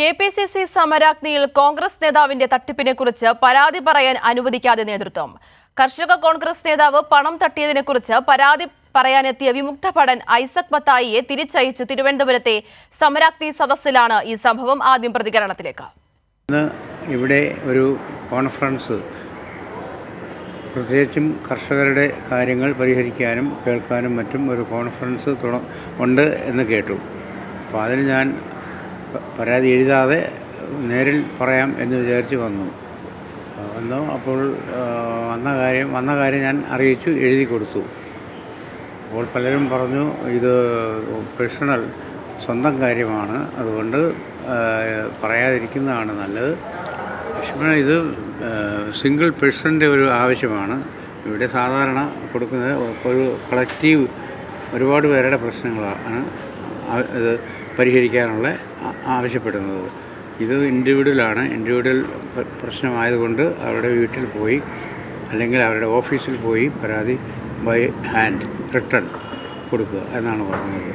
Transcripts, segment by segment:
K P C C സമരാഗ്നിയിൽ കോൺഗ്രസ് നേതാവിന്റെ തട്ടിപ്പിനെക്കുറിച്ച് പരാതി പറയാൻ അനുവദിക്കാതെ നേതൃത്വം. കർഷക കോൺഗ്രസ് നേതാവ് പണം തട്ടിയതിനെക്കുറിച്ച് പരാതി പറയാനെത്തിയ വിമുക്ത ഭടൻ ഐസക് മത്തായിയെ തിരിച്ചയച്ചു തിരുവനന്തപുരത്തെ സമരാഗ്നി സദസ്സിലാണ് ഈ സംഭവം ആദ്യം പ്രതികരണത്തിലേക്ക്. ഇവിടെ ഒരു കോൺഫറൻസ് പ്രത്യേകിച്ചും കർഷകരുടെ കാര്യങ്ങൾ പരിഹരിക്കാനും കേൾക്കാനും മറ്റും ഒരു കോൺഫറൻസ് ഉണ്ട് എന്ന് കേട്ടു. അപ്പോൾ അതിന് ഞാൻ പരാതി എഴുതാതെ നേരിൽ പറയാം എന്ന് വിചാരിച്ച് വന്നു. വന്നു അപ്പോൾ വന്ന കാര്യം വന്ന കാര്യം ഞാൻ അറിയിച്ചു എഴുതി കൊടുത്തു. അപ്പോൾ പലരും പറഞ്ഞു ഇത് പേഴ്സണൽ സ്വന്തം കാര്യമാണ്. അതുകൊണ്ട് പറയാതിരിക്കുന്നതാണ് നല്ലത്. പക്ഷേ ഇത് സിംഗിൾ പേഴ്സന്റെ ഒരു ആവശ്യമാണ്. ഇവിടെ സാധാരണ കൊടുക്കുന്നത് ഒരു കളക്റ്റീവ് ഒരുപാട് പേരുടെ പ്രശ്നങ്ങളാണ്. ഇത് പരിഹരിക്കാനുള്ള ആവശ്യപ്പെടുന്നത്. ഇത് ഇൻഡിവിജ്വലാണ് ഇൻഡിവിജ്വൽ പ്ര- പ്രശ്നമായതുകൊണ്ട് അവരുടെ വീട്ടിൽ പോയി അല്ലെങ്കിൽ അവരുടെ ഓഫീസിൽ പോയി പരാതി ബൈ ഹാൻഡ് റിട്ടേൺ കൊടുക്കുക എന്നാണ് പറഞ്ഞത്.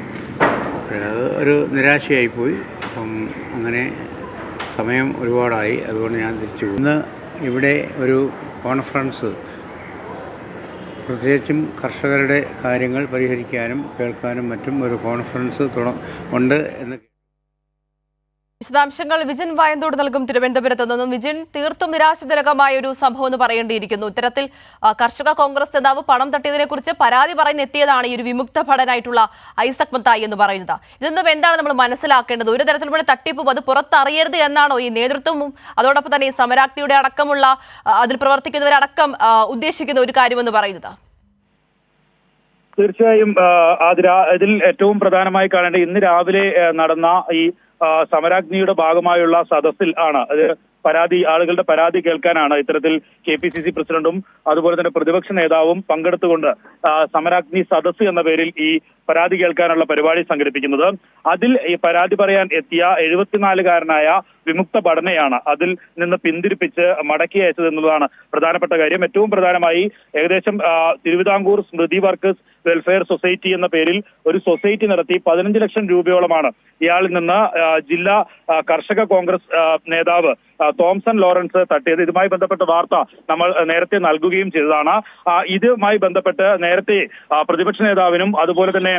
അത് ഒരു നിരാശയായിപ്പോയി. അപ്പം അങ്ങനെ സമയം ഒരുപാടായി. അതുകൊണ്ട് ഞാൻ തിരിച്ചു ഇന്ന് ഇവിടെ ഒരു കോൺഫറൻസ് പ്രത്യേകിച്ചും കർഷകരുടെ കാര്യങ്ങൾ പരിഹരിക്കാനും കേൾക്കാനും മറ്റും ഒരു കോൺഫറൻസ് ഉണ്ട് എന്ന് വിശദാംശങ്ങൾ വിജൻ വായന്തോട് നൽകും തിരുവനന്തപുരത്ത് നിന്നും. വിജിൻ തീർത്തും നിരാശജനകമായ ഒരു സംഭവം എന്ന് പറയേണ്ടിയിരിക്കുന്നു. ഇത്തരത്തിൽ കർഷക കോൺഗ്രസ് നേതാവ് പണം തട്ടിയതിനെ കുറിച്ച് പരാതി പറയാൻ എത്തിയതാണ് ഈ ഒരു വിമുക്ത ഭടനായിട്ടുള്ള ഐസക് മത്തായി എന്ന് പറയുന്നത്. ഇതിൽ നിന്നും എന്താണ് നമ്മൾ മനസ്സിലാക്കേണ്ടത്? ഒരു തരത്തിലുള്ള തട്ടിപ്പ് അത് പുറത്തറിയരുത് എന്നാണോ ഈ നേതൃത്വവും അതോടൊപ്പം തന്നെ ഈ സമരാക്തിയുടെ അടക്കമുള്ള അതിൽ പ്രവർത്തിക്കുന്നവരടക്കം ഉദ്ദേശിക്കുന്ന ഒരു കാര്യമെന്ന് പറയുന്നത്. തീർച്ചയായും അതിൽ ഏറ്റവും പ്രധാനമായി കാണേണ്ട ഇന്ന് രാവിലെ നടന്ന ഈ സമരാഗ്നിയുടെ ഭാഗമായുള്ള സദസ്സിൽ ആണ്. അത് പരാതി ആളുകളുടെ പരാതി കേൾക്കാനാണ് ഇത്തരത്തിൽ കെ പി സി സി പ്രസിഡന്റും അതുപോലെ തന്നെ പ്രതിപക്ഷ നേതാവും പങ്കെടുത്തുകൊണ്ട് സമരാഗ്നി സദസ് എന്ന പേരിൽ ഈ പരാതി കേൾക്കാനുള്ള പരിപാടി സംഘടിപ്പിക്കുന്നത്. അതിൽ ഈ പരാതി പറയാൻ എത്തിയ എഴുപത്തിനാലുകാരനായ വിമുക്ത ഭടനയാണ് അതിൽ നിന്ന് പിന്തിരിപ്പിച്ച് മടക്കി അയച്ചത് എന്നുള്ളതാണ് പ്രധാനപ്പെട്ട കാര്യം. ഏറ്റവും പ്രധാനമായി ഏകദേശം Thiruvithamkur Smriti workers welfare society എന്ന പേരിൽ ഒരു സൊസൈറ്റി നടത്തി പതിനഞ്ച് ലക്ഷം രൂപയോളമാണ് ഇയാളിൽ നിന്ന് ജില്ലാ കർഷക കോൺഗ്രസ് നേതാവ് തോംസൺ ലോറൻസ് തട്ടിയത്. ഇതുമായി ബന്ധപ്പെട്ട വാർത്ത നമ്മൾ നേരത്തെ നൽകുകയും ചെയ്തതാണ്. ഇതുമായി ബന്ധപ്പെട്ട് നേരത്തെ പ്രതിപക്ഷ നേതാവിനും അതുപോലെ തന്നെ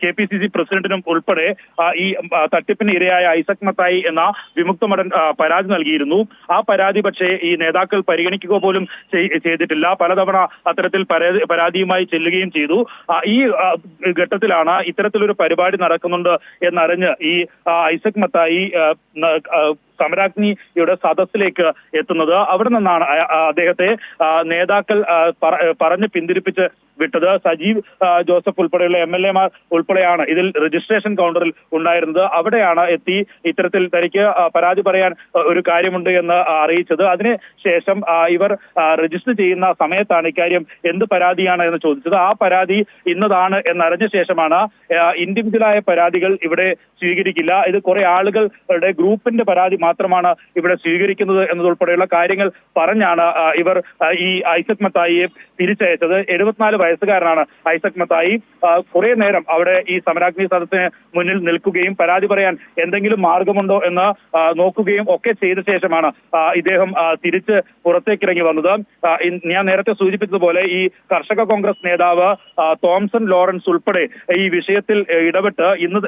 കെ പി സി സി പ്രസിഡന്റിനും ഉൾപ്പെടെ ഈ തട്ടിപ്പിന് ഇരയായ ഐസക് മത്തായി എന്ന വിമുക്ത മടൻ പരാതി നൽകിയിരുന്നു. ആ പരാതി പക്ഷേ ഈ നേതാക്കൾ പരിഗണിക്കുക പോലും ചെയ്തിട്ടില്ല. പലതവണ അത്തരത്തിൽ പരാതി പരാതിയുമായി ചെല്ലുകയും ചെയ്തു. ഈ ഘട്ടത്തിലാണ് ഇത്തരത്തിലൊരു പരിപാടി നടക്കുന്നുണ്ട് എന്നറിഞ്ഞ് ഈ ഐസക് മത്തായി സമരാഗ്നിയുടെ സദസ്സിലേക്ക് എത്തുന്നത്. അവിടെ നിന്നാണ് അദ്ദേഹത്തെ നേതാക്കൾ പറഞ്ഞ് പിന്തിരിപ്പിച്ച് വിട്ടത്. സജീവ് ജോസഫ് ഉൾപ്പെടെയുള്ള എം എൽ എമാർ ഉൾപ്പെടെയാണ് ഇതിൽ രജിസ്ട്രേഷൻ കൗണ്ടറിൽ ഉണ്ടായിരുന്നത്. അവിടെയാണ് എത്തി ഇത്തരത്തിൽ തനിക്ക് പരാതി പറയാൻ ഒരു കാര്യമുണ്ട് എന്ന് അറിയിച്ചത്. അതിനുശേഷം ഇവർ രജിസ്റ്റർ ചെയ്യുന്ന സമയത്താണ് ഇക്കാര്യം എന്ത് പരാതിയാണ് എന്ന് ചോദിച്ചത്. ആ പരാതി ഇന്നതാണ് എന്നറിഞ്ഞ ശേഷമാണ് ഇൻഡിവിജ്വലായ പരാതികൾ ഇവിടെ സ്വീകരിക്കില്ല. ഇത് കുറെ ആളുകളുടെ ഗ്രൂപ്പിന്റെ പരാതി മാത്രമാണ് ഇവിടെ സ്വീകരിക്കുന്നത് എന്നതുൾപ്പെടെയുള്ള കാര്യങ്ങൾ പറഞ്ഞാണ് ഇവർ ഈ ഐസക് മത്തായിയെ തിരിച്ചയച്ചത് എഴുപത്തിനാല് വയസ്സുകാരനാണ് ഐസക് മത്തായി. കുറെ നേരം അവിടെ ഈ സമരാഗ്നി സദസ്സിന് മുന്നിൽ നിൽക്കുകയും പരാതി പറയാൻ എന്തെങ്കിലും മാർഗമുണ്ടോ എന്ന് നോക്കുകയും ഒക്കെ ചെയ്ത ശേഷമാണ് ഇദ്ദേഹം തിരിച്ച് പുറത്തേക്ക് ഇറങ്ങി വന്നത് ഞാൻ നേരത്തെ സൂചിപ്പിച്ചതുപോലെ ഈ കർഷക കോൺഗ്രസ് നേതാവ് തോംസൺ ലോറൻസ് ഉൾപ്പെടെ ഈ വിഷയത്തിൽ ഇടപെട്ട് ഇന്ന്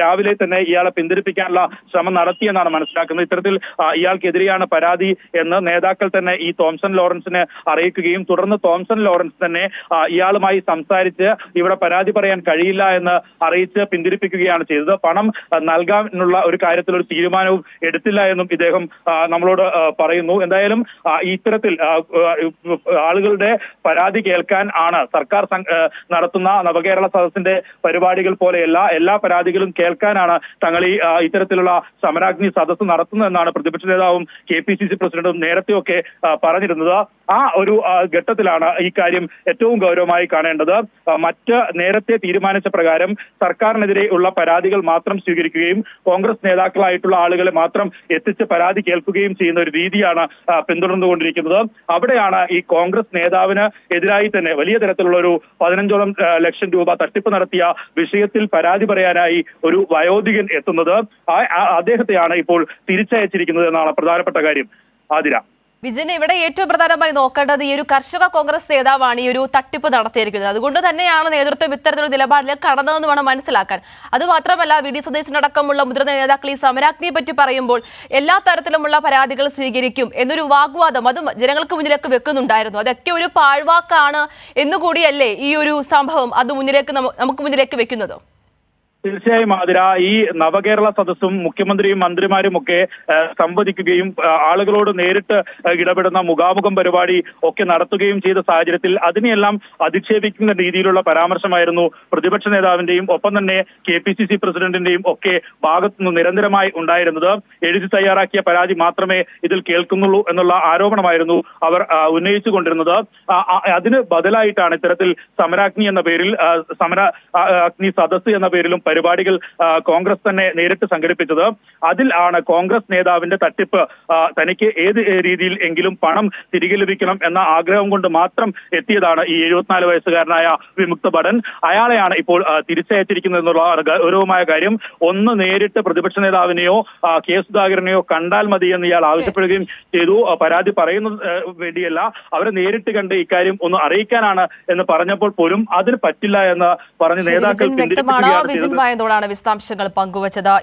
രാവിലെ തന്നെ ഇയാളെ പിന്തിരിപ്പിക്കാനുള്ള ശ്രമം നടത്തിയെന്നാണ് മനസ്സിലാക്കുന്നത്. ഇത്തരത്തിൽ ഇയാൾക്കെതിരെയാണ് പരാതി എന്ന് നേതാക്കൾ തന്നെ ഈ തോംസൺ ലോറൻസിനെ അറിയിക്കുകയും തുടർന്ന് തോംസൺ ലോറൻസ് തന്നെ ആ, ഇയാളുമായി സംസാരിച്ച് ഇവിടെ പരാതി പറയാൻ കഴിയില്ല എന്ന് അറിയിച്ച് പിന്തിരിപ്പിക്കുകയാണ് ചെയ്തത്. പണം നൽകാനുള്ള ഒരു കാര്യത്തിൽ ഒരു തീരുമാനവും എടുത്തില്ല എന്നും ഇദ്ദേഹം നമ്മളോട് പറയുന്നു. എന്തായാലും ഇത്തരത്തിൽ ആളുകളുടെ പരാതി കേൾക്കാൻ ആണ് സർക്കാർ നടത്തുന്ന നവകേരള സദസ്സിന്റെ പരിപാടികൾ പോലെയല്ല എല്ലാ പരാതികളും കേൾക്കാനാണ് തങ്ങൾ ഈ ഇത്തരത്തിലുള്ള സമരാഗ്നി സദസ്സ് നടത്തുന്നതെന്നാണ് പ്രതിപക്ഷ നേതാവും കെ പി സി സി പ്രസിഡന്റും നേരത്തെയൊക്കെ പറഞ്ഞിരുന്നത്. ആ ഒരു ഘട്ടത്തിലാണ് ഈ കാര്യം ഏറ്റവും ഗൗരവമായി ഗൗരവമായി കാണേണ്ടത് മറ്റ് നേരത്തെ തീരുമാനിച്ച പ്രകാരം സർക്കാരിനെതിരെ ഉള്ള പരാതികൾ മാത്രം സ്വീകരിക്കുകയും കോൺഗ്രസ് നേതാക്കളായിട്ടുള്ള ആളുകളെ മാത്രം എത്തിച്ച് പരാതി കേൾക്കുകയും ചെയ്യുന്ന ഒരു രീതിയാണ് പിന്തുടർന്നുകൊണ്ടിരിക്കുന്നത്. അവിടെയാണ് ഈ കോൺഗ്രസ് നേതാവിന് എതിരായി തന്നെ വലിയ തരത്തിലുള്ള ഒരു പതിനഞ്ചോളം ലക്ഷം രൂപ തട്ടിപ്പ് നടത്തിയ വിഷയത്തിൽ പരാതി പറയാനായി ഒരു വയോധികൻ എത്തുന്നത് അദ്ദേഹത്തെയാണ് ഇപ്പോൾ തിരിച്ചയച്ചിരിക്കുന്നത് എന്നാണ് പ്രധാനപ്പെട്ട കാര്യം. ആതിര. വിജയൻ ഇവിടെ ഏറ്റവും പ്രധാനമായി നോക്കേണ്ടത് ഈ ഒരു കർഷക കോൺഗ്രസ് നേതാവാണ് ഈ ഒരു തട്ടിപ്പ് നടത്തിയിരിക്കുന്നത്. അതുകൊണ്ട് തന്നെയാണ് നേതൃത്വം ഇത്തരത്തിലുള്ള നിലപാടിലേക്ക് കടന്നതെന്ന് വേണം മനസ്സിലാക്കാൻ. അത് മാത്രമല്ല വി ഡി സതീശനടക്കമുള്ള മുതിർന്ന നേതാക്കൾ ഈ സമരാജ്ഞിയെ പറ്റി പറയുമ്പോൾ എല്ലാ തരത്തിലുമുള്ള പരാതികൾ സ്വീകരിക്കും എന്നൊരു വാഗ്വാദം അത് ജനങ്ങൾക്ക് മുന്നിലേക്ക് വെക്കുന്നുണ്ടായിരുന്നു. അതൊക്കെ ഒരു പാഴ്വാക്കാണ് എന്നുകൂടിയല്ലേ ഈ ഒരു സംഭവം അത് മുന്നിലേക്ക് നമുക്ക് മുന്നിലേക്ക് വെക്കുന്നത്? തീർച്ചയായും ആതിര ഈ നവകേരള സദസ്സും മുഖ്യമന്ത്രിയും മന്ത്രിമാരും ഒക്കെ സംവദിക്കുകയും ആളുകളോട് നേരിട്ട് ഇടപെടുന്ന മുഖാമുഖം പരിപാടി ഒക്കെ നടത്തുകയും ചെയ്ത സാഹചര്യത്തിൽ അതിനെയെല്ലാം അധിക്ഷേപിക്കുന്ന രീതിയിലുള്ള പരാമർശമായിരുന്നു പ്രതിപക്ഷ നേതാവിന്റെയും ഒപ്പം തന്നെ കെ പി സി സി പ്രസിഡന്റിന്റെയും ഒക്കെ ഭാഗത്തുനിന്ന് നിരന്തരമായി ഉണ്ടായിരുന്നത്. എഴുതി തയ്യാറാക്കിയ പരാതി മാത്രമേ ഇതിൽ കേൾക്കുന്നുള്ളൂ എന്നുള്ള ആരോപണമായിരുന്നു അവർ ഉന്നയിച്ചു ആ, അതിന് ബദലായിട്ടാണ് ഇത്തരത്തിൽ സമരാഗ്നി എന്ന പേരിൽ സമര അഗ്നി സദസ് എന്ന പേരിലും പരിപാടികൾ കോൺഗ്രസ് തന്നെ നേരിട്ട് സംഘടിപ്പിച്ചത്. അതിൽ ആണ് കോൺഗ്രസ് നേതാവിന്റെ തട്ടിപ്പ് തനിക്ക് ഏത് രീതിയിൽ എങ്കിലും പണം തിരികെ ലഭിക്കണം എന്ന ആഗ്രഹം കൊണ്ട് മാത്രം എത്തിയതാണ് ഈ എഴുപത്തിനാല് വയസ്സുകാരനായ വിമുക്ത ഭടൻ. അയാളെയാണ് ഇപ്പോൾ തിരിച്ചയച്ചിരിക്കുന്നത് എന്നുള്ള ഗൗരവമായ കാര്യം. ഒന്ന് നേരിട്ട് പ്രതിപക്ഷ നേതാവിനെയോ കെ. സുധാകരനെയോ കണ്ടാൽ മതി എന്ന് ഇയാൾ ആവശ്യപ്പെടുകയും ചെയ്തു. പരാതി പറയുന്നത് വേണ്ടിയല്ല. അവരെ നേരിട്ട് കണ്ട് ഇക്കാര്യം ഒന്ന് അറിയിക്കാനാണ് എന്ന് പറഞ്ഞപ്പോൾ പോലും അതിന് പറ്റില്ല എന്ന് പറഞ്ഞ് നേതാക്കൾ പിന്തിരിപ്പിക്കുകയാണ് ചെയ്തത്. വായന്തോടാണ് വിശദാംശങ്ങൾ പങ്കുവച്ചത്.